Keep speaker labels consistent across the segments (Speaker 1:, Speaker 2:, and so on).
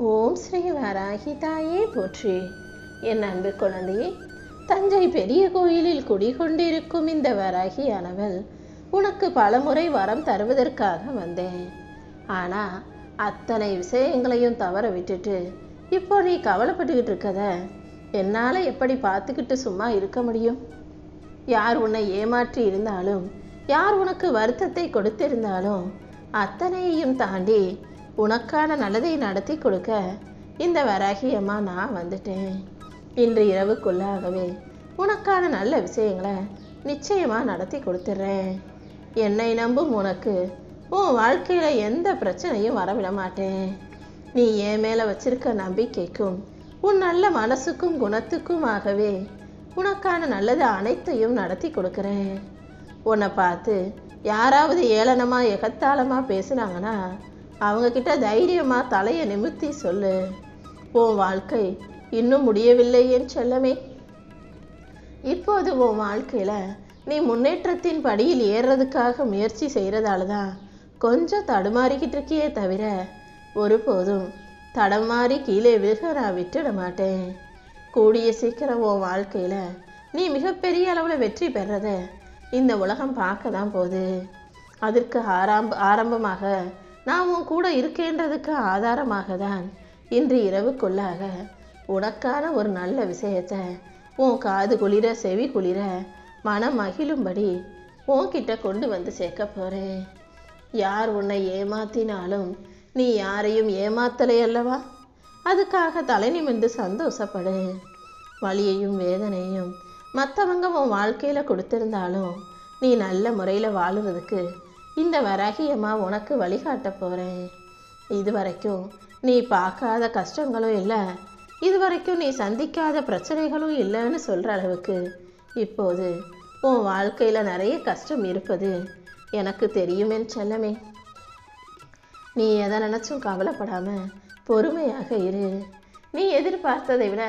Speaker 1: ஓம் ஸ்ரீ வராகி தாயே போற்றி. என் அன்பு குழந்தையே தஞ்சை பெரிய கோயிலில் குடிகொண்டிருக்கும் இந்த வராகியானவள் உனக்கு பலமுறை வரம் தருவதற்காக வந்தேன். ஆனா அத்தனை விஷயங்களையும் தவற விட்டுட்டு இப்போ நீ கவலைப்பட்டுக்கிட்டு இருக்கத என்னால் எப்படி பார்த்துக்கிட்டு சும்மா இருக்க முடியும்? யார் உன்னை ஏமாற்றி இருந்தாலும் யார் உனக்கு வருத்தத்தை கொடுத்திருந்தாலும் அத்தனையையும் தாண்டி உனக்கான நல்லதை நடத்தி கொடுக்க இந்த வராகியம்மா நான் வந்துட்டேன். இன்று இரவுக்குள்ளாகவே உனக்கான நல்ல விஷயங்களை நிச்சயமாக நடத்தி கொடுத்துட்றேன் என்னை நம்பும் உனக்கு உன் வாழ்க்கையில் எந்த பிரச்சனையும் வரவிட மாட்டேன். நீ என் மேலே வச்சிருக்க நம்பிக்கைக்கும் உன் நல்ல மனசுக்கும் குணத்துக்குமாகவே உனக்கான நல்லது அனைத்தையும் நடத்தி கொடுக்குறேன். உன்னை பார்த்து யாராவது ஏளனமாக எகத்தாளமாக பேசுனாங்கன்னா அவங்கக்கிட்ட தைரியமாக தலையை நிமிர்த்தி சொல்லு. உன் வாழ்க்கை இன்னும் முடியவில்லை என் செல்லமே. இப்போது உன் வாழ்க்கையில் நீ முன்னேற்றத்தின் படியில் ஏறுறதுக்காக முயற்சி செய்கிறதால தான் கொஞ்சம் தடுமாறிக்கிட்டு இருக்கியே தவிர ஒருபோதும் தடமாறி கீழே விழுக நான் விட்டுட மாட்டேன். கூடிய சீக்கிரம் உன் வாழ்க்கையில் நீ மிகப்பெரிய அளவில் வெற்றி பெறத இந்த உலகம் பார்க்க தான் போகுது. அதற்கு ஆரம்ப ஆரம்பமாக நான் உன் கூட இருக்கேன்றதுக்கு ஆதாரமாக தான் இன்று இரவுக்குள்ளாக உனக்கான ஒரு நல்ல விஷயத்தை உன் காது குளிர செவி குளிர மனம் மகிழும்படி உன்கிட்ட கொண்டு வந்து சேர்க்க போகிறேன் யார் உன்னை ஏமாத்தினாலும் நீ யாரையும் ஏமாத்தலை அல்லவா? அதுக்காக தலை நிமிர்ந்து சந்தோஷப்படு. வலியையும் வேதனையும் மற்றவங்க உன் வாழ்க்கையில் கொடுத்திருந்தாலும் நீ நல்ல முறையில் வாழுறதுக்கு இந்த வராகியம்மா உனக்கு வழிகாட்ட போகிறேன் இது வரைக்கும் நீ பார்க்காத கஷ்டங்களும் இல்லை. இது வரைக்கும் நீ சந்திக்காத பிரச்சனைகளும் இல்லைன்னு சொல்கிற அளவுக்கு இப்போது உன் வாழ்க்கையில் நிறைய கஷ்டம் இருப்பது எனக்கு தெரியுமேன் செல்லமே. நீ எதை நினச்சும் கவலைப்படாமல் பொறுமையாக இரு. நீ எதிர்பார்த்ததை விட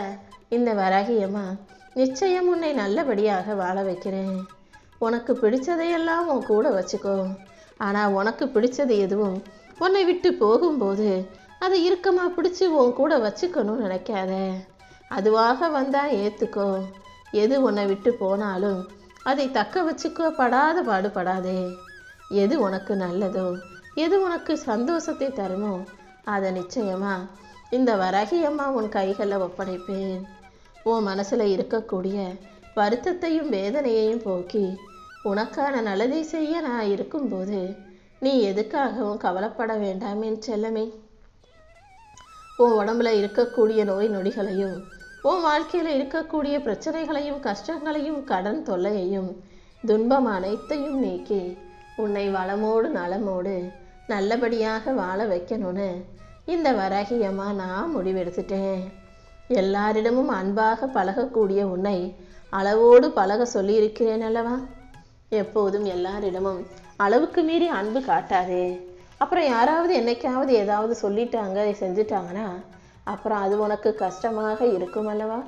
Speaker 1: இந்த வராகியம்மா நிச்சயம் உன்னை நல்லபடியாக வாழ வைக்கிறேன். உனக்கு பிடிச்சதையெல்லாம் உன் கூட வச்சுக்கோ. ஆனால் உனக்கு பிடிச்சது எதுவும் உன்னை விட்டு போகும்போது அதை இறுக்கமாக பிடிச்சி உன் கூட வச்சுக்கணும்னு நினைக்காத. அதுவாக வந்தால் ஏற்றுக்கோ எது உன்னை விட்டு போனாலும் அதை தக்க வச்சுக்கோ படாத பாடுபடாதே. எது உனக்கு நல்லதோ எது உனக்கு சந்தோஷத்தை தருமோ அதை நிச்சயமாக இந்த வரகியம்மா உன் கைகளில் ஒப்படைப்பேன். உன் மனசில் இருக்கக்கூடிய வருத்தத்தையும் வேதனையையும் போக்கி உனக்கான நல்லதை செய்ய நான் இருக்கும்போது நீ எதுக்காகவும் கவலைப்பட வேண்டாம் என் செல்லமே. உன் உடம்புல இருக்கக்கூடிய நோய் நொடிகளையும் உன் வாழ்க்கையில் இருக்கக்கூடிய பிரச்சனைகளையும் கஷ்டங்களையும் கடன் தொல்லையையும் துன்பம் அனைத்தையும் நீக்கி உன்னை வளமோடு நலமோடு நல்லபடியாக வாழ வைக்கணும்னு இந்த வராகியம்மா நான் முடிவெடுத்துட்டேன். எல்லாரிடமும் அன்பாக பழகக்கூடிய உன்னை அளவோடு பழக சொல்லியிருக்கிறேன் அல்லவா? எப்போதும் எல்லாரிடமும் அளவுக்கு மீறி அன்பு காட்டாதே. அப்புறம் யாராவது என்னைக்காவது ஏதாவது சொல்லிட்டாங்க செஞ்சிட்டாங்கன்னா அப்புறம் அது உனக்கு கஷ்டமாக இருக்கும் அல்லவா?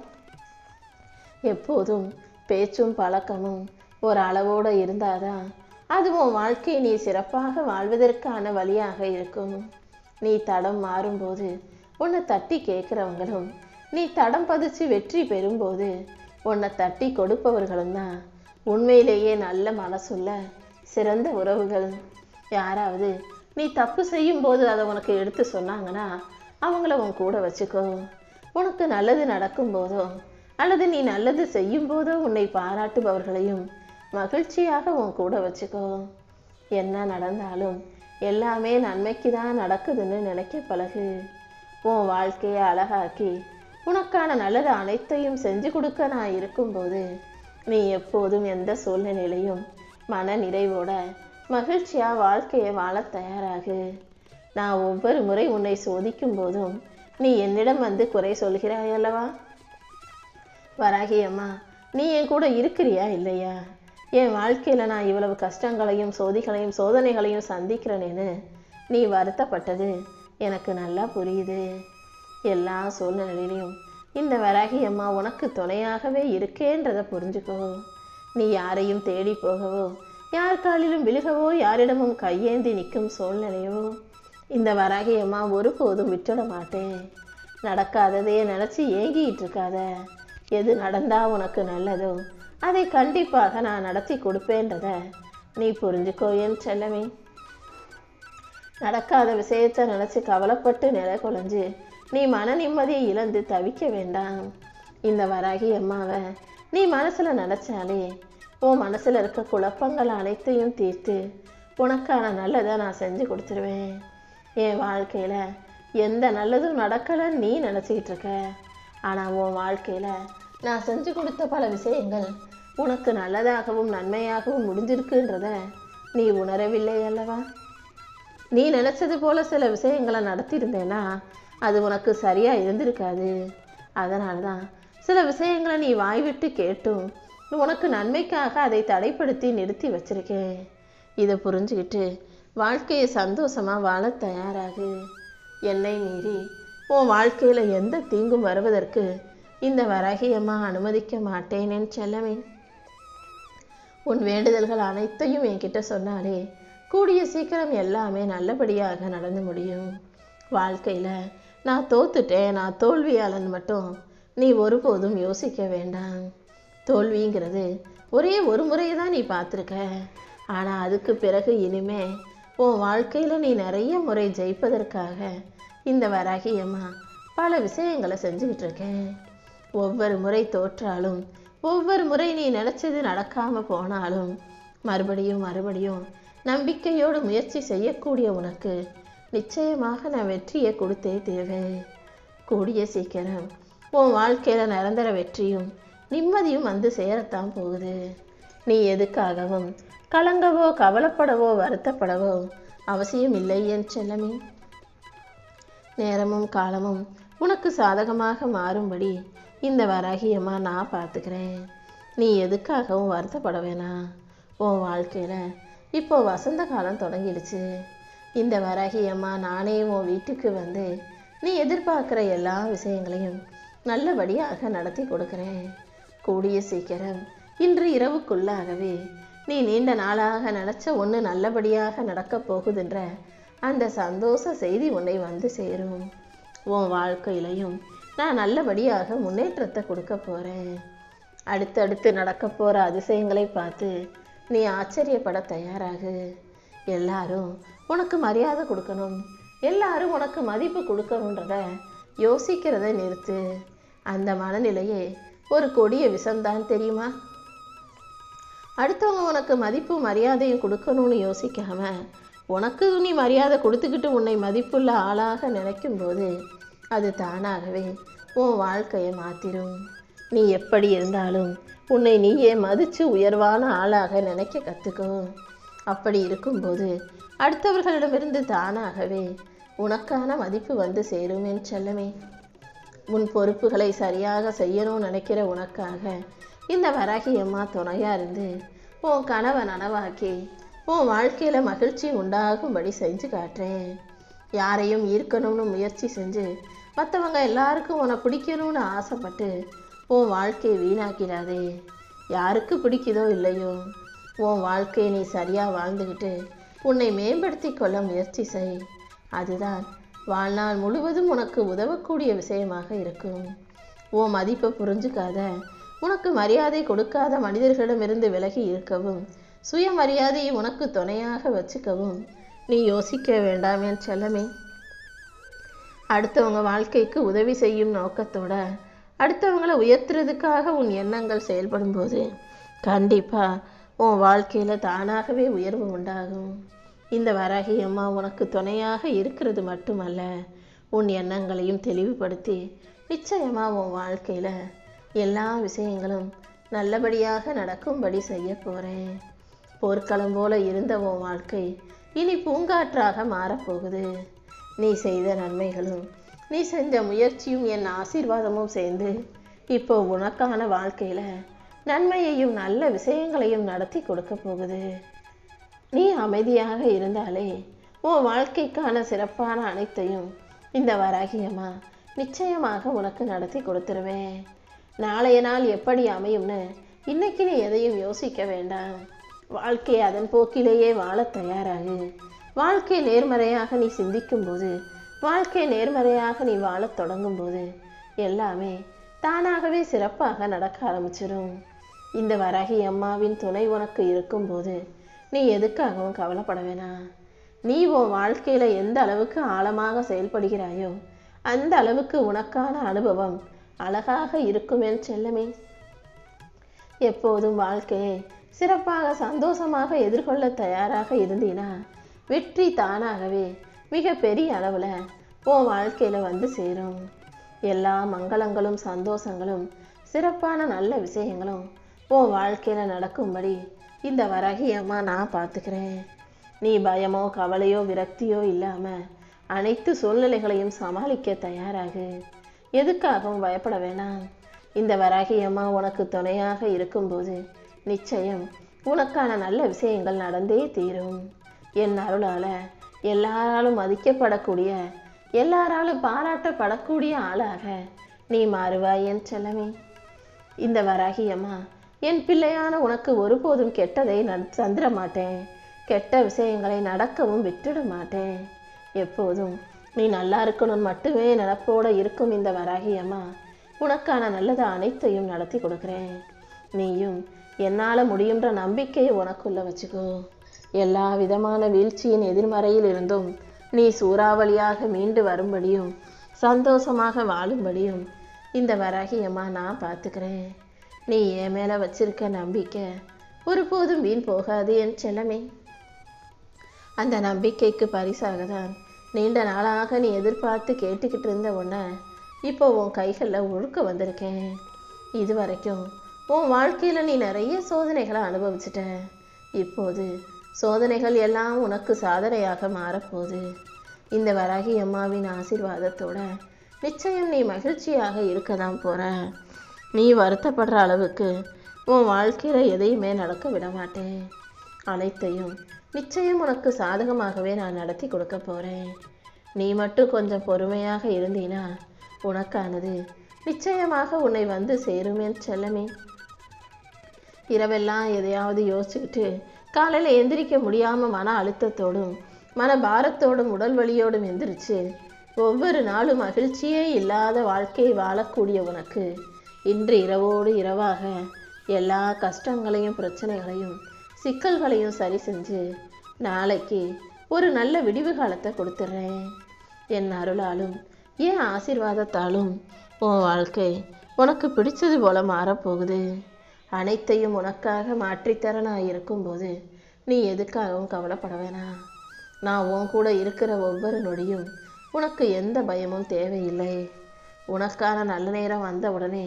Speaker 1: எப்போதும் பேச்சும் பழக்கமும் ஒரு அளவோடு இருந்தாதான் அது உன் வாழ்க்கையை நீ சிறப்பாக வாழ்வதற்கான வழியாக இருக்கும். நீ தடம் மாறும்போது உன்னை தட்டி கேட்குறவங்களும் நீ தடம் பதிச்சு வெற்றி பெறும்போது உன்னை தட்டி கொடுப்பவர்களும் தான் உண்மையிலேயே நல்ல மனசுள்ள சிறந்த உறவுகள் யாராவது நீ தப்பு செய்யும்போது அதை உனக்கு எடுத்து சொன்னாங்கன்னா அவங்கள உன் கூட வச்சுக்கோ. உனக்கு நல்லது நடக்கும் போதோ அல்லது நீ நல்லது செய்யும் போதோ உன்னை பாராட்டுபவர்களையும் மகிழ்ச்சியாக உன் கூட வச்சுக்கோ. என்ன நடந்தாலும் எல்லாமே நன்மைக்கு தான் நடக்குதுன்னு நினைக்க பழகு. உன் வாழ்க்கையை அழகாக்கி உனக்கான நல்லது அனைத்தையும் செஞ்சு கொடுக்க நான் இருக்கும்போது நீ எப்போதும் எந்த சூழ்நிலையிலையும் மன நிறைவோட மகிழ்ச்சியா வாழ்க்கையை வாழ தயாராகு. நான் ஒவ்வொரு முறை உன்னை சோதிக்கும் போதும் நீ என்னிடம் வந்து குறை சொல்கிறாய் அல்லவா? வராகி அம்மா நீ என் கூட இருக்கிறியா இல்லையா? என் வாழ்க்கையில் நான் இவ்வளவு கஷ்டங்களையும் சோதிகளையும் சோதனைகளையும் சந்திக்கிறேனேன்னு நீ வருத்தப்பட்டது எனக்கு நல்லா புரியுது. எல்லா சூழ்நிலையிலையும் இந்த வராகி அம்மா உனக்கு துணையாகவே இருக்கேன்றதை புரிஞ்சுக்கோ. நீ யாரையும் தேடி போகவோ யார் காலிலும் விழுகவோ யாரிடமும் கையேந்தி நிற்கும் சூழ்நிலையோ இந்த வராகி அம்மா ஒருபோதும் விட்டுட மாட்டேன். நடக்காததையே நினச்சி ஏங்கிட்டு இருக்காத. எது நடந்தா உனக்கு நல்லதோ அதை கண்டிப்பாக நான் நடத்தி கொடுப்பேன்றத நீ புரிஞ்சுக்கோ என் செல்லமே. நடக்காத விஷயத்தை நினச்சி கவலைப்பட்டு நிலை குலைஞ்சு நீ மன நிம்மதியை இழந்து தவிக்க வேண்டாம். இந்த வராகி அம்மாவை நீ மனசில் நினச்சாலே உன் மனசில் இருக்க குழப்பங்கள் அனைத்தையும் தீர்த்து உனக்கான நல்லதை நான் செஞ்சு கொடுத்துருவேன். என் வாழ்க்கையில் எந்த நல்லதும் நடக்கலைன்னு நீ நினச்சிக்கிட்டு இருக்க. ஆனால் உன் வாழ்க்கையில் நான் செஞ்சு கொடுத்த பல விஷயங்கள் உனக்கு நல்லதாகவும் நன்மையாகவும் முடிஞ்சிருக்குன்றத நீ உணரவில்லை அல்லவா? நீ நினச்சது போல் சில விஷயங்களை நடத்தியிருந்தேன்னா அது உனக்கு சரியாக இருந்திருக்காது. அதனால தான் சில விஷயங்களை நீ வாய்விட்டு கேட்டும். உனக்கு நன்மைக்காக அதை தடைப்படுத்தி நிறுத்தி வச்சிருக்கேன். இதை புரிஞ்சுக்கிட்டு வாழ்க்கையை சந்தோஷமாக வாழ தயாராகு. என்னை மீறி உன் வாழ்க்கையில் எந்த தீங்கும் வருவதற்கு இந்த வரகியம்மா அனுமதிக்க மாட்டேனேன் செல்லமே. உன் வேண்டுதல்கள் அனைத்தையும் என்கிட்ட சொன்னாலே கூடிய சீக்கிரம் எல்லாமே நல்லபடியாக நடந்து முடியும். வாழ்க்கையில் நான் தோத்துட்டேன் நான் தோல்வியாளன் மட்டும். நீ ஒருபோதும் யோசிக்க வேண்டாம். தோல்விங்கிறது ஒரே ஒரு முறை தான் நீ பார்த்துருக்க. ஆனால் அதுக்கு பிறகு இனிமே உன் வாழ்க்கையில் நீ நிறைய முறை ஜெயிப்பதற்காக இந்த வராகி அம்மா பல விஷயங்களை செஞ்சுக்கிட்டு இருக்கேன். ஒவ்வொரு முறை தோற்றாலும் ஒவ்வொரு முறை நீ நினச்சது நடக்காமல் போனாலும் மறுபடியும் மறுபடியும் நம்பிக்கையோடு முயற்சி செய்யக்கூடிய உனக்கு நிச்சயமாக நான் வெற்றியை கொடுத்தே தேவை கூடிய சீக்கிரம். உன் வாழ்க்கையில் நிரந்தர வெற்றியும் நிம்மதியும் வந்து சேரத்தான் போகுது. நீ எதுக்காகவும் கலங்கவோ கவலைப்படவோ வருத்தப்படவோ அவசியம் இல்லை என் செல்லமே. நேரமும் காலமும் உனக்கு சாதகமாக மாறும்படி இந்த வராகியமாக நான் பார்த்துக்கிறேன். நீ எதுக்காகவும் வருத்தப்பட வேணாம். உன் வாழ்க்கையில் இப்போ வசந்த காலம் தொடங்கிடுச்சு. இந்த வராகியம்மா நானே உன் வீட்டுக்கு வந்து நீ எதிர்பார்க்குற எல்லா விஷயங்களையும் நல்லபடியாக நடத்தி கொடுக்குறேன். கூடிய சீக்கிரம் இன்று இரவுக்குள்ளாகவே நீ நீண்ட நாளாக நினச்ச ஒன்று நல்லபடியாக நடக்கப் போகுதுன்ற அந்த சந்தோஷ செய்தி உன்னை வந்து சேரும். உன் வாழ்க்கையிலையும் நான் நல்லபடியாக முன்னேற்றத்தை கொடுக்க போகிறேன் அடுத்தடுத்து நடக்க போகிற அதிசயங்களை பார்த்து நீ ஆச்சரியப்பட தயாராகு. எல்லாரும் உனக்கு மரியாதை கொடுக்கணும். எல்லாரும் உனக்கு மதிப்பு கொடுக்கணுன்றத யோசிக்கிறத நிறுத்து. அந்த மனநிலையே ஒரு கொடிய விஷம்தான் தெரியுமா? அடுத்தவங்க உனக்கு மதிப்பும் மரியாதையும் கொடுக்கணும்னு யோசிக்காம உனக்கு நீ மரியாதை கொடுத்துக்கிட்டு உன்னை மதிப்புள்ள ஆளாக நினைக்கும் போது அது தானாகவே உன் வாழ்க்கையை மாற்றிடும் நீ எப்படி இருந்தாலும் உன்னை நீயே மதித்து உயர்வான ஆளாக நினைக்க கற்றுக்கும் அப்படி இருக்கும்போது அடுத்தவர்களிடமிருந்து தானாகவே உனக்கான மதிப்பு வந்து சேரும் என் செல்லமே. உன் பொறுப்புகளை சரியாக செய்யணும்னு நினைக்கிற உனக்காக இந்த வராகி அம்மா துணையாக இருந்து உன் கனவை நனவாக்கி உன் வாழ்க்கையில் மகிழ்ச்சி உண்டாகும்படி செஞ்சு காட்டுறேன். யாரையும் ஈர்க்கணும்னு முயற்சி செஞ்சு மற்றவங்க எல்லாருக்கும் உன்னை பிடிக்கணும்னு ஆசைப்பட்டு உன் வாழ்க்கையை வீணாக்கிடாதே. யாருக்கு பிடிக்குதோ இல்லையோ உன் வாழ்க்கையை நீ சரியாக வாழ்ந்துக்கிட்டு உன்னை மேம்படுத்தி கொள்ள முயற்சி செய். அதுதான் வாழ்நாள் முழுவதும் உனக்கு உதவக்கூடிய விஷயமாக இருக்கும். உன் மதிப்பை புரிஞ்சுக்காத உனக்கு மரியாதை கொடுக்காத மனிதர்களிடமிருந்து விலகி இருக்கவும் சுயமரியாதையை உனக்கு துணையாக வச்சுக்கவும் நீ யோசிக்க வேண்டாம் என் செல்லமே. அடுத்தவங்க வாழ்க்கைக்கு உதவி செய்யும் நோக்கத்தோட அடுத்தவங்களை உயர்த்துறதுக்காக உன் எண்ணங்கள் செயல்படும்போது கண்டிப்பாக உன் வாழ்க்கையில் தானாகவே உயர்வு உண்டாகும். இந்த வராகி அம்மா உனக்கு துணையாக இருக்கிறது மட்டுமல்ல. உன் எண்ணங்களையும் தெளிவுபடுத்தி நிச்சயமாக உன் வாழ்க்கையில் எல்லா விஷயங்களும் நல்லபடியாக நடக்கும்படி செய்ய போகிறேன் போர்க்களம் போல இருந்த உன் வாழ்க்கை இனி பூங்காற்றாக மாறப்போகுது. நீ செய்த நன்மைகளும் நீ செஞ்ச முயற்சியும் என் ஆசீர்வாதமும் சேர்ந்து இப்போ உனக்கான வாழ்க்கையில் நன்மையையும் நல்ல விஷயங்களையும் நடத்தி கொடுக்க போகுது. நீ அமைதியாக இருந்தாலே உன் வாழ்க்கைக்கான சிறப்பான அனைத்தையும் இந்த வராகியம்மா நிச்சயமாக உனக்கு நடத்தி கொடுத்துருவேன். நாளைய நாள் எப்படி அமையும்னு இன்னைக்கு நீ எதையும் யோசிக்க வேண்டாம். வாழ்க்கையை அதன் போக்கிலேயே வாழ தயாராகு. வாழ்க்கை நேர்மறையாக நீ சிந்திக்கும்போது வாழ்க்கை நேர்மறையாக நீ வாழத் தொடங்கும்போது எல்லாமே தானாகவே சிறப்பாக நடக்க ஆரம்பிச்சிடும் இந்த வராகி அம்மாவின் துணை உனக்கு இருக்கும்போது நீ எதுக்காகவும் கவலைப்பட வேணாம் நீ உன் வாழ்க்கையில் எந்த அளவுக்கு ஆழமாக செயல்படுகிறாயோ அந்த அளவுக்கு உனக்கான அனுபவம் அழகாக இருக்குமே செல்லமே. எப்போதும் வாழ்க்கையை சிறப்பாக சந்தோஷமாக எதிர்கொள்ள தயாராக இருந்தீனா வெற்றி தானாகவே மிக பெரிய அளவில் உன் வாழ்க்கையில் வந்து சேரும். எல்லா மங்களங்களும் சந்தோஷங்களும் சிறப்பான நல்ல விஷயங்களும் உன் வாழ்க்கையில் நடக்கும்படி இந்த வராகி அம்மா நான் பார்த்துக்கிறேன். நீ பயமோ கவலையோ விரக்தியோ இல்லாமல் அனைத்து சூழ்நிலைகளையும் சமாளிக்க தயாராகு. எதுக்காகவும் பயப்பட வேணாம். இந்த வராகி அம்மா உனக்கு துணையாக இருக்கும்போது நிச்சயம் உனக்கான நல்ல விஷயங்கள் நடந்தே தீரும். என் அருளால் எல்லாராலும் மதிக்கப்படக்கூடிய எல்லாராலும் பாராட்டப்படக்கூடிய ஆளாக நீ மாறுவாய் என் செல்லமே. இந்த வராகியம்மா என் பிள்ளையான உனக்கு ஒருபோதும் கெட்டதை நான் தந்திர மாட்டேன் கெட்ட விஷயங்களை நடக்கவும் விட்டுட மாட்டேன் எப்போதும் நீ நல்லா இருக்கணும் மட்டுமே நினப்போட இருக்கும் இந்த வராகியம்மா உனக்கான நல்லது அனைத்தையும் நடத்தி கொடுக்குறேன். நீயும் என்னால் முடியுன்ற நம்பிக்கையை உனக்குள்ள வச்சுக்கோ. எல்லா விதமான வீழ்ச்சியின் எதிர்மறையில் இருந்தும் நீ சூறாவளியாக மீண்டு வரும்படியும் சந்தோஷமாக வாழும்படியும் இந்த வராகியம்மா நான் பார்த்துக்கிறேன். நீ என் மேலே வச்சிருக்க நம்பிக்கை ஒருபோதும் வீண் போகாது என் செல்லமே. அந்த நம்பிக்கைக்கு பரிசாக தான் நீண்ட நாளாக நீ எதிர்பார்த்து கேட்டுக்கிட்டு இருந்த உன்னை இப்போ உன் கைகளில் ஒழுக்க வந்திருக்கேன். இது வரைக்கும் உன் வாழ்க்கையில் நீ நிறைய சோதனைகளை அனுபவிச்சிட்ட. இப்போது சோதனைகள் எல்லாம் உனக்கு சாதனையாக மாறப்போகுது. இந்த வராகி அம்மாவின் ஆசீர்வாதத்தோட நிச்சயம் நீ மகிழ்ச்சியாக இருக்க தான் போகிற நீ வருத்தப்படுற அளவுக்கு உன் வாழ்க்கையில் எதையுமே நடக்க விட மாட்டேன். அனைத்தையும் நிச்சயம் உனக்கு சாதகமாகவே நான் நடத்தி கொடுக்க போகிறேன் நீ மட்டும் கொஞ்சம் பொறுமையாக இருந்தீனா உனக்கானது நிச்சயமாக உன்னை வந்து சேருமே செல்லமே. இரவெல்லாம் எதையாவது யோசிச்சுக்கிட்டு காலையில் எந்திரிக்க முடியாமல் மன அழுத்தத்தோடும் மன பாரத்தோடும் உடல் வலியோடும் எந்திரிச்சு ஒவ்வொரு நாளும் மகிழ்ச்சியே இல்லாத வாழ்க்கையை வாழக்கூடிய உனக்கு இன்று இரவோடு இரவாக எல்லா கஷ்டங்களையும் பிரச்சனைகளையும் சிக்கல்களையும் சரி செஞ்சு நாளைக்கு ஒரு நல்ல விடிவு காலத்தை கொடுத்துட்றேன் என் அருளாலும் என் ஆசீர்வாதத்தாலும் உன் வாழ்க்கை உனக்கு பிடிச்சது போல மாறப்போகுது. அனைத்தையும் உனக்காக மாற்றித்தர நான் இருக்கும்போது நீ எதுக்காகவும் கவலைப்பட வேணாம். நான் உன் கூட இருக்கிற ஒவ்வொரு நொடியும் உனக்கு எந்த பயமும் தேவையில்லை. உனக்கான நல்ல நேரம் வந்த உடனே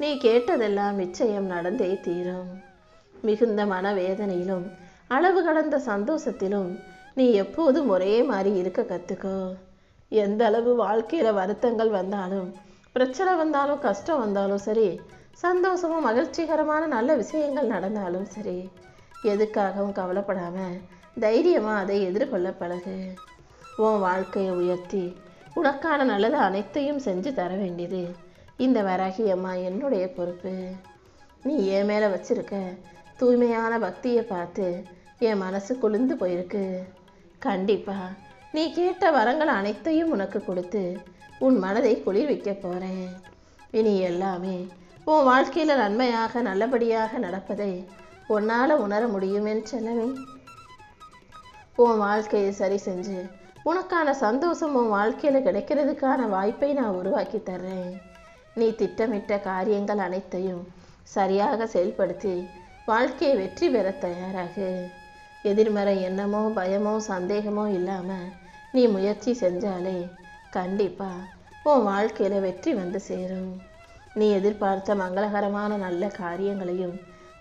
Speaker 1: நீ கேட்டதெல்லாம் நிச்சயம் நடந்தே தீரும். மிகுந்த மனவேதனையிலும் அளவு கடந்த சந்தோஷத்திலும் நீ எப்போதும் ஒரே மாதிரி இருக்க கற்றுக்கோ எந்த அளவு வாழ்க்கையில் வருத்தங்கள் வந்தாலும் பிரச்சனை வந்தாலும் கஷ்டம் வந்தாலும் சரி சந்தோஷமும் மகிழ்ச்சிகரமான நல்ல விஷயங்கள் நடந்தாலும் சரி எதுக்காகவும் கவலைப்படாமல் தைரியமாக அதை எதிர்கொள்ள பழகு. உன் வாழ்க்கையை உயர்த்தி உனக்கான நல்லது அனைத்தையும் செஞ்சு தர வேண்டியது இந்த வராகி அம்மா என்னுடைய பொறுப்பு. நீ என் மேலே வச்சிருக்க தூய்மையான பக்தியை பார்த்து என் மனசு குளிர்ந்து போயிருக்கு. கண்டிப்பாக நீ கேட்ட வரங்கள் அனைத்தையும் உனக்கு கொடுத்து உன் மனதை குளிர்விக்க போகிறேன் இனி எல்லாமே உன் வாழ்க்கையில் நன்மையாக நல்லபடியாக நடப்பதை உன்னால் உணர முடியுமேன்னு செல்லவே உன் வாழ்க்கையை சரி செஞ்சு உனக்கான சந்தோஷம் உன் வாழ்க்கையில் கிடைக்கிறதுக்கான வாய்ப்பை நான் உருவாக்கி தர்றேன். நீ திட்டமிட்ட காரியங்கள் அனைத்தையும் சரியாக செயல்படுத்தி வாழ்க்கையை வெற்றி பெற தயாராகு. எதிர்மறை எண்ணமோ பயமோ சந்தேகமோ இல்லாமல் நீ முயற்சி செஞ்சாலே கண்டிப்பாக உன் வாழ்க்கையில் வெற்றி வந்து சேரும். நீ எதிர்பார்த்த மங்களகரமான நல்ல காரியங்களையும்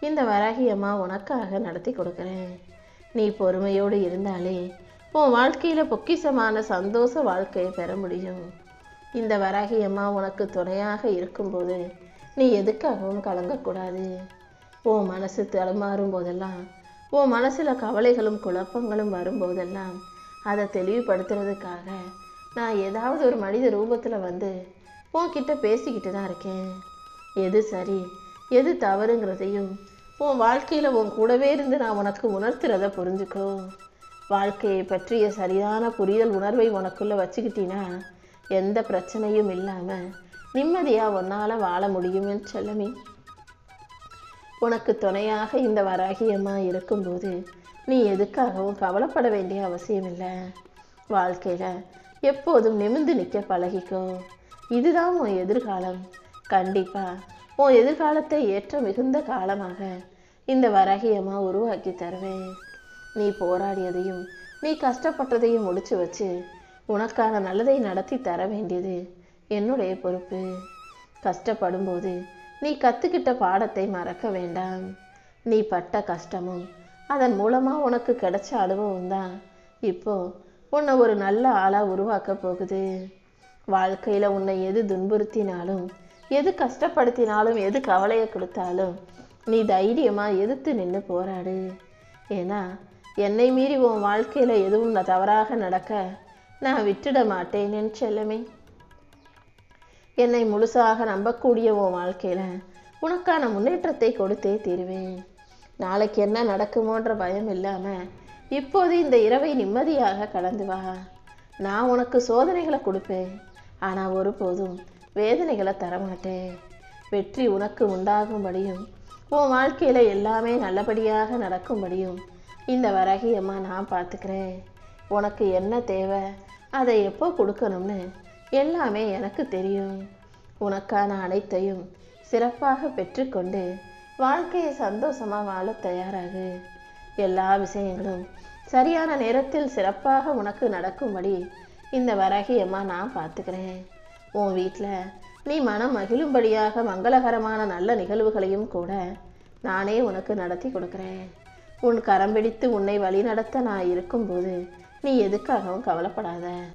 Speaker 1: இந்த வராகியம்மா உனக்காக நடத்தி கொடுக்குறேன். நீ பொறுமையோடு இருந்தாலே உன் வாழ்க்கையில் பொக்கிஷமான சந்தோஷ வாழ்க்கையை பெற முடியும். இந்த வராகி அம்மா உனக்கு துணையாக இருக்கும்போது நீ எதுக்காகவும் கலங்கக்கூடாது? உன் மனசு தடுமாறும் போதெல்லாம் உன் மனசில் கவலைகளும் குழப்பங்களும் வரும்போதெல்லாம் அதை தெளிவுபடுத்துறதுக்காக நான் ஏதாவது ஒரு மனித ரூபத்தில் வந்து உன்கிட்ட பேசிக்கிட்டு தான் இருக்கேன். எது சரி எது தவறுங்கிறதையும் உன் வாழ்க்கையில் உன் கூடவே இருந்து நான் உனக்கு உணர்த்துறத புரிஞ்சுக்கோ. வாழ்க்கையை பற்றிய சரியான புரிதல் உணர்வை உனக்குள்ளே வச்சுக்கிட்டீன்னா எந்த பிரச்சனையும் இல்லாமல் நிம்மதியாக உன்னால் வாழ முடியுமே செல்லமே. உனக்கு துணையாக இந்த வராகியமாக இருக்கும்போது நீ எதுக்காகவும் கவலைப்பட வேண்டிய அவசியம் இல்லை. வாழ்க்கையில் எப்போதும் நிமிர்ந்து நிற்க பழகிக்கோ. இதுதான் உன் எதிர்காலம். கண்டிப்பாக உன் எதிர்காலத்தை ஏற்ற மிகுந்த காலமாக இந்த வரகியமாக உருவாக்கி தருவேன். நீ போராடியதையும் நீ கஷ்டப்பட்டதையும் முடிச்சு வச்சு உனக்கான நல்லதை நடத்தி தர வேண்டியது என்னுடைய பொறுப்பு. கஷ்டப்படும்போது நீ கற்றுக்கிட்ட பாடத்தை மறக்க வேண்டாம். நீ பட்ட கஷ்டமும் அதன் மூலமாக உனக்கு கிடைச்ச அனுபவம் தான். இப்போ உன்னை ஒரு நல்ல ஆளாக உருவாக்க போகுது. வாழ்க்கையில் உன்னை எது துன்புறுத்தினாலும் எது கஷ்டப்படுத்தினாலும் எது கவலையை கொடுத்தாலும் நீ தைரியமாக எதிர்த்து நின்று போராடு. ஏன்னா என்னை மீறி உன் வாழ்க்கையில் எதுவும் தவறாக நடக்க நான் விட்டுட மாட்டேன் என் செல்லமே. என்னை முழுசாக நம்பக்கூடிய உன் வாழ்க்கையில் உனக்கான முன்னேற்றத்தை கொடுத்தே தீருவேன். நாளைக்கு என்ன நடக்குமோன்ற பயம் இல்லாமல் இப்போது இந்த இரவை நிம்மதியாக கடந்து வா. நான் உனக்கு சோதனைகளை கொடுப்பேன் ஆனால் ஒருபோதும் வேதனைகளை தரமாட்டேன். வெற்றி உனக்கு உண்டாகும்படியும் உன் வாழ்க்கையில் எல்லாமே நல்லபடியாக நடக்கும்படியும் இந்த வரகியம்மா நான் பார்த்துக்கிறேன். உனக்கு என்ன தேவை? அதை எப்போ கொடுக்கணும்னு எல்லாமே எனக்கு தெரியும். உனக்கான அனைத்தையும் சிறப்பாக பெற்றுக்கொண்டு வாழ்க்கையை சந்தோஷமாக வாழ தயாராகு. எல்லா விஷயங்களும் சரியான நேரத்தில் சிறப்பாக உனக்கு நடக்கும்படி இந்த வரகியம்மா நான் பார்த்துக்கிறேன். உன் வீட்டில் நீ மனம் மகிழும்படியாக மங்களகரமான நல்ல நிகழ்வுகளையும் கூட நானே உனக்கு நடத்தி கொடுக்குறேன். உன் கரம் பிடித்து உன்னை வழிநடத்த நான் இருக்கும்போது நீ எதுக்காகவும் கவலைப்படாத.